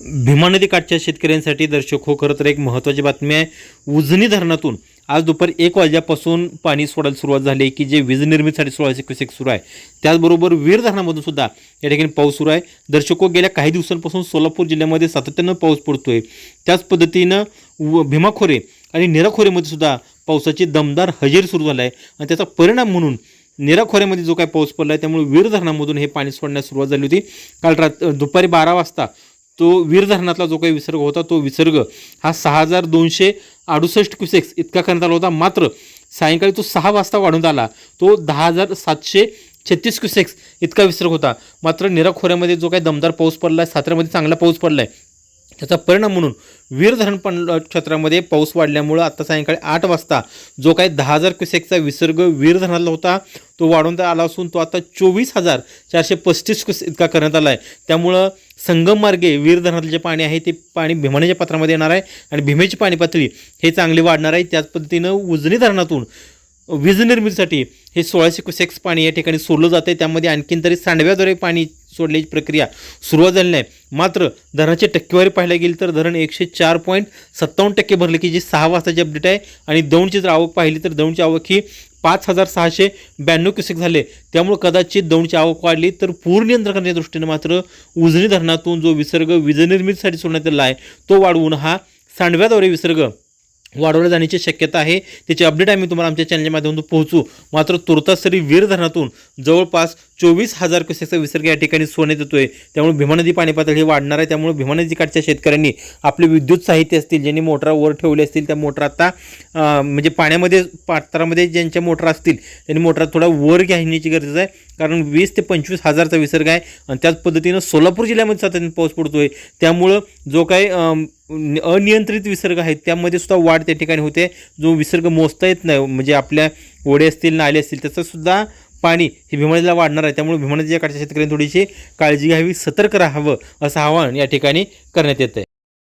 भीमा नदीकाठच्या शेतकऱ्यांसाठी दर्शक हो खरं तर एक महत्त्वाची बातमी आहे. उजनी धरणातून आज दुपारी एक वाजल्यापासून पाणी सोडायला सुरुवात झाली आहे की जे वीज निर्मितीसाठी सोळाशे क्युसेक सुरू आहे. त्याचबरोबर वीर धरणामधून सुद्धा या ठिकाणी पाऊस सुरू आहे. दर्शको हो, गेल्या काही दिवसांपासून सोलापूर जिल्ह्यामध्ये सातत्यानं पाऊस पडतोय. त्याच पद्धतीनं व भीमाखोरे आणि निराखोरेमध्ये सुद्धा पावसाची दमदार हजेरी सुरू झाला आहे. आणि त्याचा परिणाम म्हणून निराखोऱ्यामध्ये जो काही पाऊस पडला आहे त्यामुळे वीर धरणामधून हे पाणी सोडण्यास सुरुवात झाली होती. काल रात दुपारी बारा वाजता तो वीर धरणातला जो काही विसर्ग होता तो विसर्ग हा सहा हजार दोनशे अडुसष्ट क्युसेक्स इतका करण्यात आला होता. मात्र सायंकाळी तो सहा वाजता वाढवण्यात आला. तो दहा हजार सातशे छत्तीस क्युसेक्स इतका विसर्ग होता. मात्र निरा खोऱ्यामध्ये जो काही दमदार पाऊस पडला आहे साताऱ्यामध्ये चांगला पाऊस पडला आहे त्याचा परिणाम म्हणून वीर धरण पण क्षेत्रामध्ये पाऊस वाढल्यामुळं आता सायंकाळी आठ वाजता जो काही दहा हजार क्युसेकचा विसर्ग वीर धरणाला होता तो वाढवण्यात आला असून तो आता चोवीस हजार चारशे पस्तीस क्युस इतका करण्यात आला आहे त्यामुळं संगम मार्गे वीर धरणातलं जे पाणी आहे ते पाणी भीमाण्याच्या पात्रामध्ये येणार आहे आणि भीमेची पाणी पातळी हे चांगली वाढणार आहे. त्याच पद्धतीनं उजनी धरणातून वीज निर्मितीसाठी हे सोळाशे क्युसेक्स पाणी या ठिकाणी सोडलं जातं आहे त्यामध्ये आणखीन तरी सांडव्याद्वारे पाणी सोडल्याची प्रक्रिया सुरुवात झाली नाही. मात्र धरणाची टक्केवारी पाहायला गेली तर धरण एकशे चार पॉईंट सत्तावन्न टक्के भरले की जी सहा वाजताची अपडेट आहे आणि दौंडची जर आवक पाहिली तर दौंडची आवक ही पाच हजार सहाशे ब्याण्णव क्युसेक झाले. त्यामुळे कदाचित दौंडची आवक वाढली तर पूर नियंत्रण करण्याच्या दृष्टीने मात्र उजनी धरणातून जो विसर्ग वीजनिर्मितीसाठी सोडण्यात आलेला आहे तो वाढवून हा सांडव्याद्वारे विसर्ग वाढवल्या जाण्याची शक्यता आहे. त्याची अपडेट आम्ही तुम्हाला आमच्या चॅनलच्या माध्यमातून पोहोचू. मात्र तुर्तास तरी वीर धरणातून जवळपास चोवीस हजार क्युसेकचा विसर्ग या ठिकाणी सोडण्यात येतोय. त्यामुळे भीमा नदी पाणी पातळी वाढणार आहे. त्यामुळे भीमा नदीकाठच्या शेतकऱ्यांनी आपले विद्युत साहित्य असतील ज्यांनी मोटरा वर ठेवले असतील त्या मोटर आता म्हणजे पाण्यामध्ये पात्रामध्ये ज्यांच्या मोटर असतील त्यांनी मोटर थोडा वर घेण्याची गरज आहे. कारण वीस ते पंचवीस हजारचा विसर्ग आहे आणि त्याच पद्धतीनं सोलापूर जिल्ह्यामध्ये सातत्याने पाऊस पडतो आहे त्यामुळं जो काही अनियंत्रित विसर्ग आहे त्यामध्ये सुद्धा वाढ त्या ठिकाणी होते. जो विसर्ग मोजता येत नाही म्हणजे आपल्या ओढे असतील नाले असतील त्याचंसुद्धा पाणी हे भीमानदीला वाढणार आहे. त्यामुळे भीमा काठच्या शेतकऱ्यांनी थोडीशी काळजी घ्यावी सतर्क राहावं असं आवाहन या ठिकाणी करण्यात येतं आहे